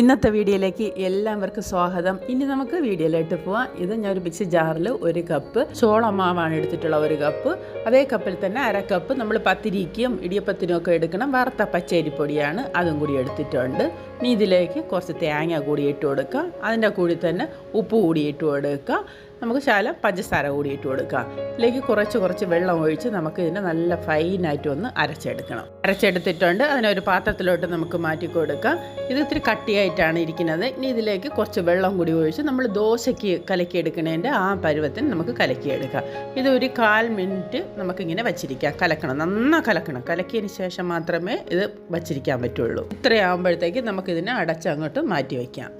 ഇന്നത്തെ വീഡിയോയിലേക്ക് എല്ലാവർക്കും സ്വാഗതം. ഇനി നമുക്ക് വീഡിയോയിലോട്ട് പോവാം. ഇത് ഞാൻ ഒരു മിക്സി ജാറിൽ ഒരു കപ്പ് ചോളമാവാണ് എടുത്തിട്ടുള്ള ഒരു കപ്പ് അതേ കപ്പിൽ തന്നെ അര കപ്പ് നമ്മൾ പത്തിരിക്കും ഇടിയപ്പത്തിനും ഒക്കെ എടുക്കണം. വറുത്ത പച്ചരിപ്പൊടിയാണ് അതും കൂടി എടുത്തിട്ടുണ്ട്. ഇനി ഇതിലേക്ക് കുറച്ച് തേങ്ങ കൂടി ഇട്ട് കൊടുക്കുക അതിന്റെ കൂടി തന്നെ ഉപ്പ് കൂടി ഇട്ട് കൊടുക്കുക നമുക്ക് ശാലം പഞ്ചസാര കൂടി ഇട്ട് കൊടുക്കാം. ഇതിലേക്ക് കുറച്ച് കുറച്ച് വെള്ളം ഒഴിച്ച് നമുക്ക് ഇതിനെ നല്ല ഫൈനായിട്ട് ഒന്ന് അരച്ചെടുക്കണം. അരച്ചെടുത്തിട്ടുണ്ട്. അതിനൊരു പാത്രത്തിലോട്ട് നമുക്ക് മാറ്റി കൊടുക്കാം. ഇത് ഇത്തിരി കട്ടിയായിട്ടാണ് ഇരിക്കുന്നത്. ഇനി ഇതിലേക്ക് കുറച്ച് വെള്ളം കൂടി ഒഴിച്ച് നമ്മൾ ദോശയ്ക്ക് കലക്കിയെടുക്കുന്നതിന്റെ ആ പരുവത്തിന് നമുക്ക് കലക്കിയെടുക്കാം. ഇത് ഒരു കാൽ മിനിറ്റ് നമുക്കിങ്ങനെ വച്ചിരിക്കാം. കലക്കണം. നന്നാ കലക്കണം. കലക്കിയതിന് ശേഷം മാത്രമേ ഇത് വച്ചിരിക്കാൻ പറ്റുള്ളൂ. ഇത്രയാകുമ്പോഴത്തേക്ക് നമുക്കിതിനെ അടച്ചങ്ങോട്ട് മാറ്റി വയ്ക്കാം.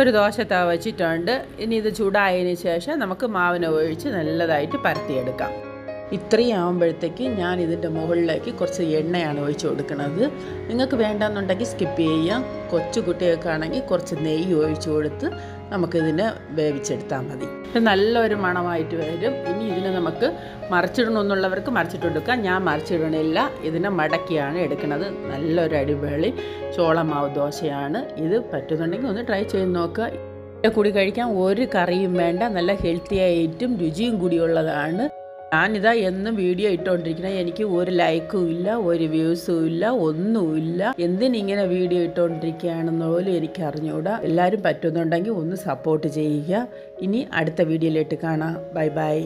ഒരു ദോശ തവ വെച്ചിട്ടുണ്ട്. ഇനി ഇത് ചൂടായതിന് ശേഷം നമുക്ക് മാവിനെ ഒഴിച്ച് നല്ലതായിട്ട് പരത്തിയെടുക്കാം. ഇത്രയും ആകുമ്പോഴത്തേക്ക് ഞാൻ ഇതിന്റെ മുകളിലേക്ക് കുറച്ച് എണ്ണയാണ് ഒഴിച്ച് കൊടുക്കുന്നത്. നിങ്ങൾക്ക് വേണ്ടെന്നുണ്ടെങ്കിൽ സ്കിപ്പ് ചെയ്യാം കൊച്ചു കുട്ടികൾക്കാണെങ്കിൽ കുറച്ച് നെയ്യ് ഒഴിച്ചു കൊടുത്ത് നമുക്കിതിനെ വേവിച്ചെടുത്താൽ മതി. നല്ലൊരു മണമായിട്ട് വരും. ഇനി ഇതിനെ നമുക്ക് മറിച്ചിടണമെന്നുള്ളവർക്ക് മറിച്ചിട്ടെടുക്കാം ഞാൻ മറിച്ചിടണില്ല. ഇതിനെ മടക്കിയാണ് എടുക്കുന്നത്. നല്ലൊരു അടിപൊളി ചോളമാവ് ദോശയാണ്. ഇത് പറ്റുന്നുണ്ടെങ്കിൽ ഒന്ന് ട്രൈ ചെയ്ത് നോക്കുക. കൂടി കഴിക്കാൻ ഒരു കറിയും വേണ്ട. നല്ല ഹെൽത്തി ആയിട്ടും രുചിയും കൂടിയുള്ളതാണ് ഞാനിതാ എന്നും വീഡിയോ ഇട്ടുകൊണ്ടിരിക്കണം എനിക്ക് ഒരു ലൈക്കും ഇല്ല ഒരു വ്യൂസും ഇല്ല ഒന്നുമില്ല എന്തിനിങ്ങനെ വീഡിയോ ഇട്ടുകൊണ്ടിരിക്കുകയാണെന്ന് പോലും എനിക്ക് അറിഞ്ഞുകൂടാ എല്ലാവരും പറ്റുന്നുണ്ടെങ്കിൽ ഒന്ന് സപ്പോർട്ട് ചെയ്യുക. ഇനി അടുത്ത വീഡിയോയിലിട്ട് കാണാം. Bye bye.